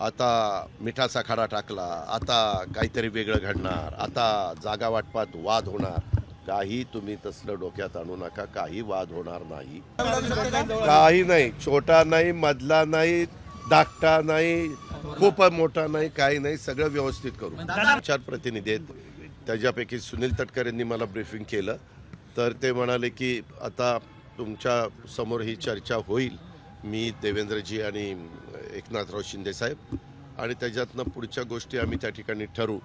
आता मिठाचा खडा टाकला आता काहीतरी वेगळं घडणार आता जागा वाटपात वाद होणार. काही तुम्ही तसलं डोक्यात आणू नका काही वाद होणार नाही. काही नाही छोटा नाही मधला नाही धाकटा नाही खूप मोठा नाही काही नाही सगळं व्यवस्थित करू. चार प्रतिनिधी आहेत. त्याच्यापैकी सुनील तटकरेंनी मला ब्रीफिंग केलं. तर ते म्हणाले की आता तुमच्यासमोर ही चर्चा होईल. मी देवेंद्रजी आणि एकनाथराव शिंदेसाहेब आणि त्याच्यातनं पुढच्या गोष्टी आम्ही त्या ठिकाणी ठरवू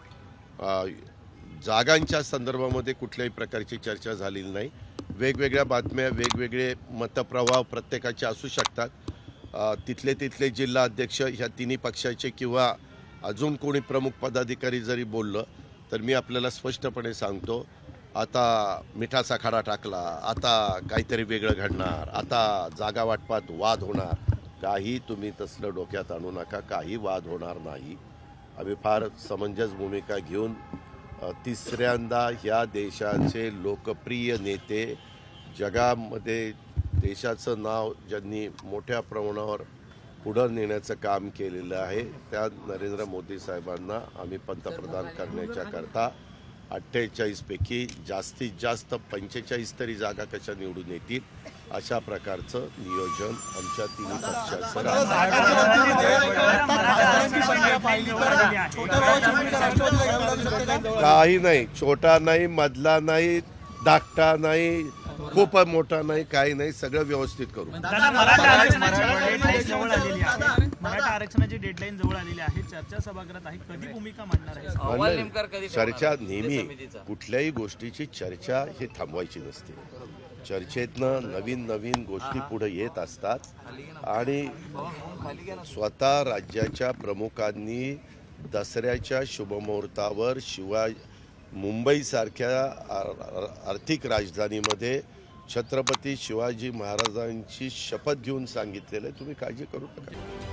जागांच्या संदर्भामध्ये कुठल्याही प्रकारची चर्चा झालेली नाही. वेगवेगळ्या बातम्या वेगवेगळे मतप्रवाह प्रत्येकाचे असू शकतात. तिथले तिथले जिल्हा अध्यक्ष ह्या तिन्ही पक्षाचे किंवा अजून कोणी प्रमुख पदाधिकारी जरी बोललं तर मी आपल्याला स्पष्टपणे सांगतो आता मिठाचा खडा टाकला आता काहीतरी वेगळं घडणार आता जागा वाटपात वाद होणार काही तुम्ही तसलं डोक्यात आणू नका काही वाद होणार नाही. आम्ही फार समंजस भूमिका घेऊन तिसऱ्यांदा ह्या देशाचे लोकप्रिय नेते जगामध्ये देशाचं नाव ज्यांनी मोठ्या प्रमाणावर पुढं नेण्याचं काम केलेलं आहे त्या नरेंद्र मोदी साहेबांना आम्ही पंतप्रधान करण्याच्याकरता अठ्ठेचाळीसपैकी जास्तीत जास्त पंचेचाळीस तरी जागा कशा निवडून येतील अशा प्रकारचं नियोजन आमच्या तिन्ही पक्षाचं आहे. काही नाही छोटा नाही मधला नाही धाकटा नाही खूप मोठा नाही काही नाही सगळं व्यवस्थित करू दादा मराठा आरक्षणाची डेडलाईन जवळ आलेली आहे. चर्चा सभागृहात आहे. कधी भूमिका मांडणार आहे? चर्चा? नेहमी समितीचा. कुठल्याही गोष्टीची चर्चा ही थांबवायची नसते. चर्चेतनं नवीन नवीन गोष्टी पुढे येत असतात आणि स्वतः राज्याच्या प्रमुखांनी दसऱ्याच्या शुभमुहूर्तावर शिवाय मुंबईसारख्या आर- आर- आर्थिक राजधानीमध्ये छत्रपती शिवाजी महाराजांची शपथ घेऊन सांगितलेलं आहे. तुम्ही काळजी करू नका.